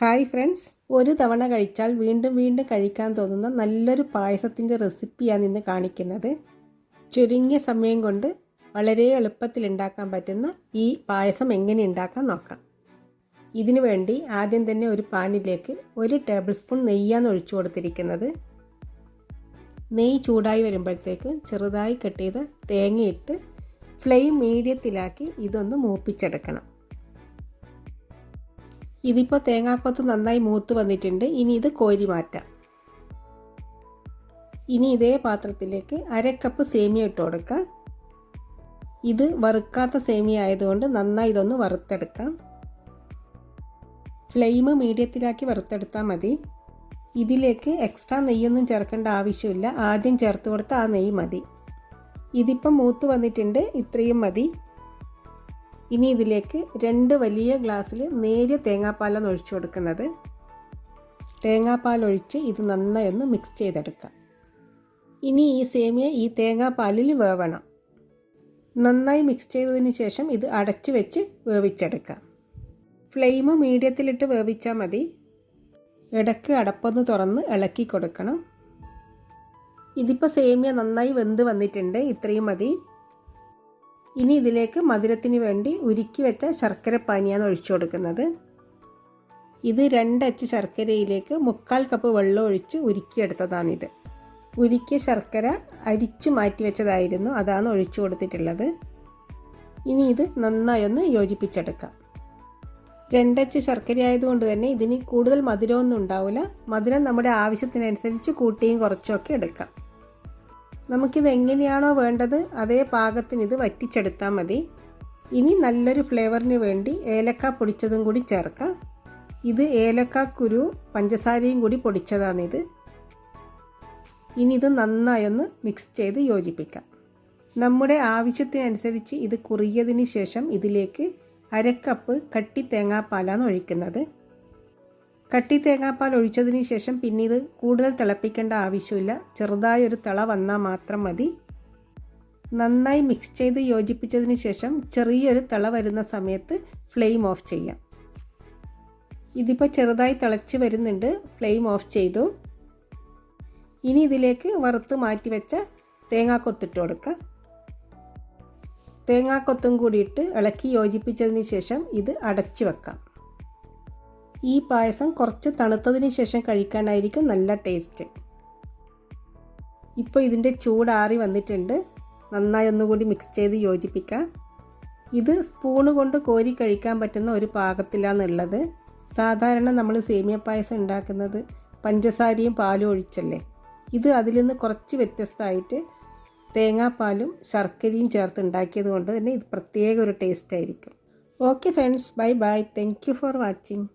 Hi friends. ഒരു തവണ കഴിച്ചാൽ വീണ്ടും വീണ്ടും കഴിക്കാൻ തോന്നുന്ന നല്ലൊരു പായസത്തിന്റെ റെസിപ്പിയാണ് ഇന്ന് കാണിക്കുന്നത്. ചുരുങ്ങിയ സമയം കൊണ്ട് വളരെ എളുപ്പത്തിൽ ഉണ്ടാക്കാൻ പറ്റുന്ന ഈ പായസം എങ്ങനെ ഉണ്ടാക്കാൻ നോക്കാം. ഇതിനു വേണ്ടി ആദ്യം തന്നെ ഒരു പാനിലേക്ക് ഒരു ടേബിൾ സ്പൂൺ നെയ്യാണ് ഒഴിച്ചു കൊടുത്തിരിക്കുന്നത്. നെയ്യ് ചൂടായി വരുമ്പോഴത്തേക്ക് ചെറുതായി കെട്ടിയത് തേങ്ങയിട്ട് ഫ്ലെയിം മീഡിയത്തിലാക്കി ഇതൊന്ന് മൂപ്പിച്ചെടുക്കണം. ഇതിപ്പോൾ തേങ്ങാക്കൊത്ത് നന്നായി മൂത്ത് വന്നിട്ടുണ്ട്. ഇനി ഇത് കോരി മാറ്റാം. ഇനി ഇതേ പാത്രത്തിലേക്ക് അര കപ്പ് സേമിയ ഇട്ട് കൊടുക്കുക ഇത് വറുക്കാത്ത സേമിയ ആയതുകൊണ്ട് നന്നായി ഇതൊന്ന് വറുത്തെടുക്കാം. ഫ്ലെയിം മീഡിയത്തിലാക്കി വറുത്തെടുത്താൽ മതി. ഇതിലേക്ക് എക്സ്ട്രാ നെയ്യൊന്നും ചേർക്കേണ്ട ആവശ്യമില്ല. ആദ്യം ചേർത്ത് കൊടുത്ത ആ നെയ്യ് മതി. ഇതിപ്പം മൂത്ത് വന്നിട്ടുണ്ട്. ഇത്രയും മതി. ഇനി ഇതിലേക്ക് രണ്ട് വലിയ ഗ്ലാസ്സിൽ നേരിയ തേങ്ങാപ്പാലാണ് ഒഴിച്ചു കൊടുക്കുന്നത്. തേങ്ങാപ്പാൽ ഒഴിച്ച് ഇത് നന്നായി ഒന്ന് മിക്സ് ചെയ്തെടുക്കാം ഇനി ഈ സേമിയ ഈ തേങ്ങാപ്പാലിൽ വേവണം. നന്നായി മിക്സ് ചെയ്തതിന് ശേഷം ഇത് അടച്ചു വെച്ച് വേവിച്ചെടുക്കാം ഫ്ലെയിം മീഡിയത്തിലിട്ട് വേവിച്ചാൽ മതി. ഇടയ്ക്ക് അടപ്പൊന്ന് തുറന്ന് ഇളക്കി കൊടുക്കണം. ഇതിപ്പോൾ സേമിയ നന്നായി വെന്ത് വന്നിട്ടുണ്ട്. ഇത്രയും മതി. ഇനി ഇതിലേക്ക് മധുരത്തിന് വേണ്ടി ഉരുക്കി വെച്ച ശർക്കര പാനിയാണ് ഒഴിച്ചു കൊടുക്കുന്നത്. ഇത് രണ്ടച്ച് ശർക്കരയിലേക്ക് മുക്കാൽ കപ്പ് വെള്ളം ഒഴിച്ച് ഉരുക്കിയെടുത്തതാണിത്. ഉരുക്കിയ ശർക്കര അരിച്ചു മാറ്റി വെച്ചതായിരുന്നു അതാണ് ഒഴിച്ചു കൊടുത്തിട്ടുള്ളത്. ഇനി ഇത് നന്നായി ഒന്ന് യോജിപ്പിച്ചെടുക്കാം. രണ്ടച്ച് ശർക്കര ആയതുകൊണ്ട് തന്നെ ഇതിന് കൂടുതൽ മധുരമൊന്നും ഉണ്ടാവില്ല. മധുരം നമ്മുടെ ആവശ്യത്തിനനുസരിച്ച് കൂട്ടിയും കുറച്ചുമൊക്കെ എടുക്കാം. നമുക്കിത് എങ്ങനെയാണോ വേണ്ടത് അതേ പാകത്തിന് ഇത് വറ്റിച്ചെടുത്താൽ മതി. ഇനി നല്ലൊരു ഫ്ലേവറിന് വേണ്ടി ഏലക്ക പൊടിച്ചതും കൂടി ചേർക്കാം. ഇത് ഏലക്ക കുരു പഞ്ചസാരയും കൂടി പൊടിച്ചതാണിത്. ഇനി ഇത് നന്നായി ഒന്ന് മിക്സ് ചെയ്ത് യോജിപ്പിക്കാം. നമ്മുടെ ആവശ്യത്തിനനുസരിച്ച് ഇത് കുറിയതിന് ശേഷം ഇതിലേക്ക് അരക്കപ്പ് കട്ടി തേങ്ങാപ്പാലാണ് ഒഴിക്കുന്നത്. കട്ടി തേങ്ങാപ്പാൽ ഒഴിച്ചതിന് ശേഷം പിന്നെ ഇത് കൂടുതൽ തിളപ്പിക്കേണ്ട ആവശ്യമില്ല. ചെറുതായൊരു തിള വന്നാൽ മാത്രം മതി. നന്നായി മിക്സ് ചെയ്ത് യോജിപ്പിച്ചതിന് ശേഷം ചെറിയൊരു തിള വരുന്ന സമയത്ത് ഫ്ലെയിം ഓഫ് ചെയ്യാം. ഇതിപ്പോൾ ചെറുതായി തിളച്ച് വരുന്നുണ്ട്. ഫ്ലെയിം ഓഫ് ചെയ്തു. ഇനി ഇതിലേക്ക് വറുത്ത് മാറ്റി വെച്ച തേങ്ങാക്കൊത്തിട്ട് കൊടുക്കുക തേങ്ങാക്കൊത്തും കൂടിയിട്ട് ഇളക്കി യോജിപ്പിച്ചതിന് ശേഷം ഇത് അടച്ചു വെക്കാം. ഈ പായസം കുറച്ച് തണുത്തതിന് ശേഷം കഴിക്കാനായിരിക്കും നല്ല ടേസ്റ്റ് ഇപ്പോൾ ഇതിന്റെ ചൂടാറി വന്നിട്ടുണ്ട്. നന്നായി ഒന്നുകൂടി മിക്സ് ചെയ്ത് യോജിപ്പിക്കാം. ഇത് സ്പൂണ് കൊണ്ട് കോരി കഴിക്കാൻ പറ്റുന്ന ഒരു പാകത്തിലാണുള്ളത്. സാധാരണ നമ്മൾ സേമിയ പായസം ഉണ്ടാക്കുന്നത് പഞ്ചസാരയും പാലും ഒഴിച്ചല്ലേ? ഇത് അതിൽ നിന്ന് കുറച്ച് വ്യത്യസ്തമായിട്ട് തേങ്ങാപ്പാലും ശർക്കരയും ചേർത്ത് ഉണ്ടാക്കിയത് കൊണ്ട് തന്നെ ഇത് പ്രത്യേക ഒരു ടേസ്റ്റ് ആയിരിക്കും. Okay friends bye bye thank for watching